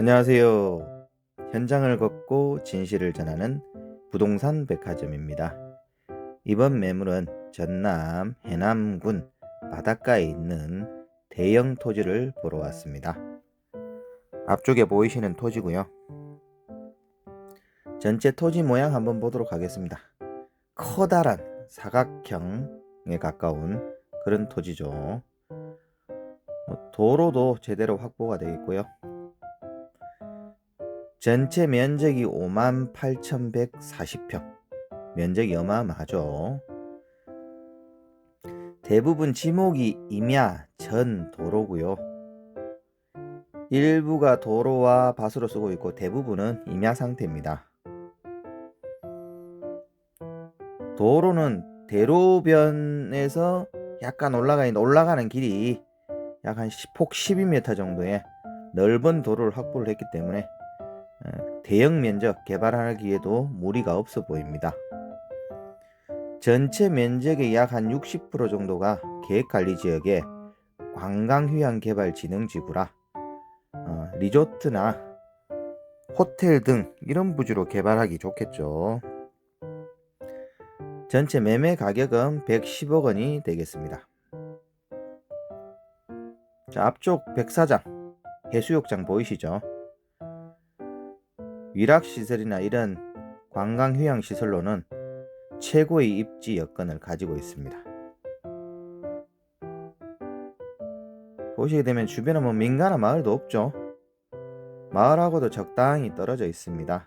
안녕하세요. 현장을 걷고 진실을 전하는 부동산 백화점입니다. 이번 매물은 전남 해남군 바닷가에 있는 대형 토지를 보러 왔습니다. 앞쪽에 보이시는 토지고요. 전체 토지 모양 한번 보도록 하겠습니다. 커다란 사각형에 가까운 그런 토지죠. 뭐 도로도 제대로 확보가 되어 있고요. 전체 면적이 58,140평. 면적이 어마어마하죠. 대부분 지목이 임야 전 도로고요. 일부가 도로와 밭으로 쓰고 있고 대부분은 임야 상태입니다. 도로는 대로변에서 약간 올라가 있는 올라가는 길이 약 한 폭 12m 정도의 넓은 도로를 확보를 했기 때문에 어, 대형 면적 개발하기에도 무리가 없어 보입니다. 전체 면적의 약 한 60% 정도가 계획관리 지역의 관광휴양개발진흥지구라 어, 리조트나 호텔 등 이런 부지로 개발하기 좋겠죠. 전체 매매 가격은 110억 원이 되겠습니다. 자, 앞쪽 백사장, 해수욕장 보이시죠? 위락시설이나 이런 관광휴양시설로는 최고의 입지 여건을 가지고 있습니다. 보시게 되면 주변에 뭐 민가나 마을도 없죠. 마을하고도 적당히 떨어져 있습니다.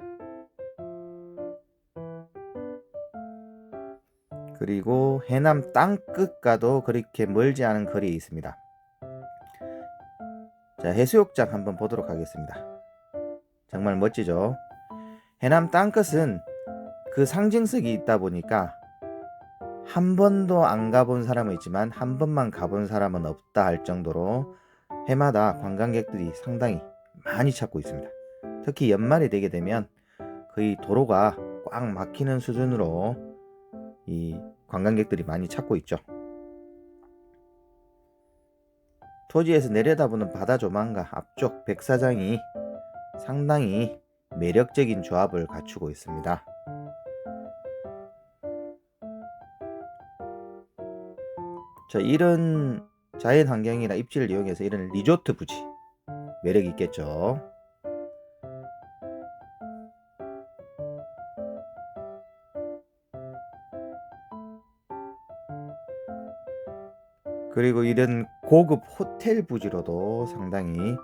그리고 해남 땅끝과도 그렇게 멀지 않은 거리에 있습니다. 자, 해수욕장 한번 보도록 하겠습니다. 정말 멋지죠? 해남 땅끝은 그 상징성이 있다 보니까 한 번도 안 가본 사람은 있지만 한 번만 가본 사람은 없다 할 정도로 해마다 관광객들이 상당히 많이 찾고 있습니다. 특히 연말이 되게 되면 거의 도로가 꽉 막히는 수준으로 이 관광객들이 많이 찾고 있죠. 토지에서 내려다보는 바다 조망과 앞쪽 백사장이 상당히 매력적인 조합을 갖추고 있습니다. 자, 이런 자연 환경이나 입지를 이용해서 이런 리조트 부지 매력이 있겠죠. 그리고 이런 고급 호텔 부지로도 상당히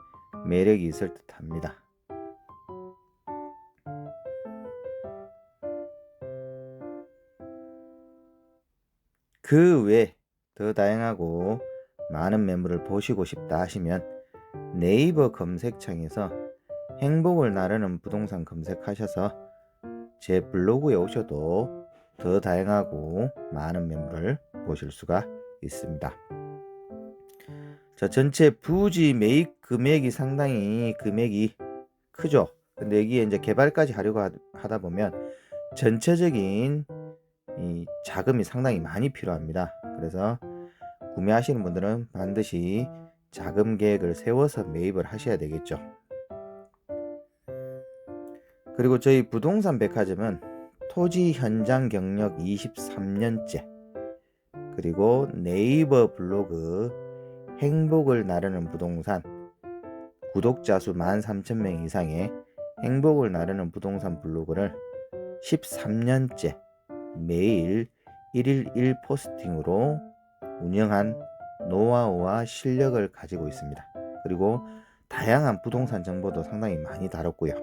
매력이 있을 듯 합니다. 그 외 더 다양하고 많은 매물을 보시고 싶다 하시면 네이버 검색창에서 행복을 나르는 부동산 검색하셔서 제 블로그에 오셔도 더 다양하고 많은 매물을 보실 수가 있습니다. 자, 전체 부지 매입 금액이 상당히 금액이 크죠. 근데 여기에 이제 개발까지 하려고 하다 보면 전체적인 이 자금이 상당히 많이 필요합니다. 그래서 구매하시는 분들은 반드시 자금 계획을 세워서 매입을 하셔야 되겠죠. 그리고 저희 부동산 백화점은 토지 현장 경력 23년째 그리고 네이버 블로그 행복을 나르는 부동산 구독자 수 13,000명 이상의 행복을 나르는 부동산 블로그를 13년째 매일 1일 1 포스팅으로 운영한 노하우와 실력을 가지고 있습니다. 그리고 다양한 부동산 정보도 상당히 많이 다뤘고요.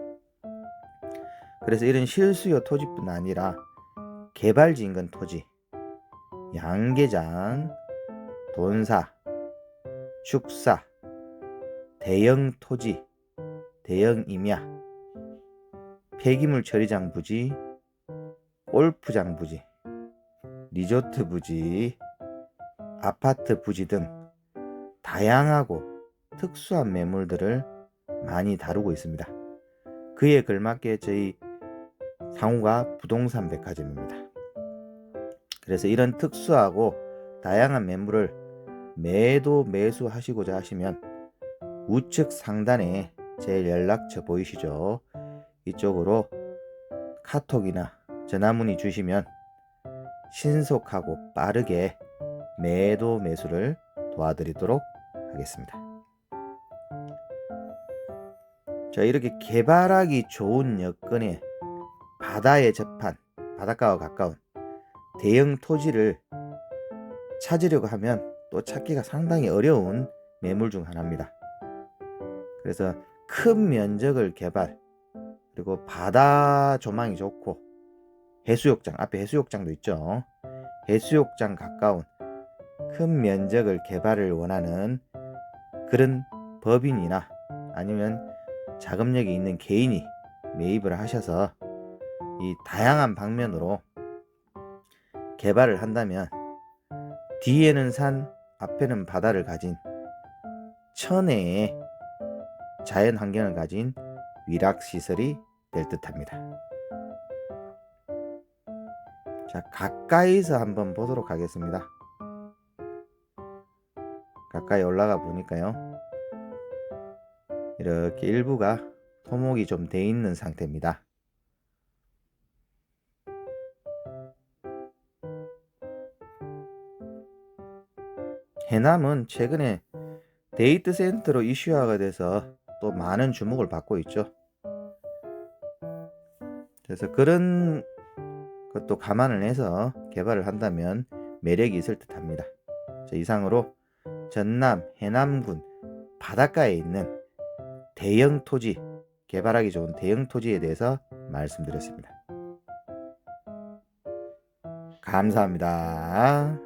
그래서 이런 실수요 토지뿐 아니라 개발지 인근 토지, 양계장, 돈사, 축사, 대형 토지, 대형 임야, 폐기물 처리장 부지, 골프장 부지, 리조트 부지, 아파트 부지 등 다양하고 특수한 매물들을 많이 다루고 있습니다. 그에 걸맞게 저희 상호가 부동산 백화점입니다. 그래서 이런 특수하고 다양한 매물을 매도 매수하시고자 하시면 우측 상단에 제 연락처 보이시죠? 이쪽으로 카톡이나 전화 문의 주시면 신속하고 빠르게 매도 매수를 도와드리도록 하겠습니다. 자, 이렇게 개발하기 좋은 여건에 바다에 접한 바닷가와 가까운 대형 토지를 찾으려고 하면 또 찾기가 상당히 어려운 매물 중 하나입니다. 그래서 큰 면적을 개발 그리고 바다 조망이 좋고 해수욕장 앞에 해수욕장도 있죠. 해수욕장 가까운 큰 면적을 개발을 원하는 그런 법인이나 아니면 자금력이 있는 개인이 매입을 하셔서 이 다양한 방면으로 개발을 한다면 뒤에는 산, 앞에는 바다를 가진 천혜의 자연 환경을 가진 위락 시설이 될 듯합니다. 자, 가까이서 한번 보도록 하겠습니다. 가까이 올라가 보니까요. 이렇게 일부가 토목이 좀 돼 있는 상태입니다. 해남은 최근에 데이트 센터로 이슈화가 돼서 또 많은 주목을 받고 있죠. 그래서 그런 것도 감안을 해서 개발을 한다면 매력이 있을 듯 합니다. 자, 이상으로 전남 해남군 바닷가에 있는 대형 토지, 개발하기 좋은 대형 토지에 대해서 말씀드렸습니다. 감사합니다.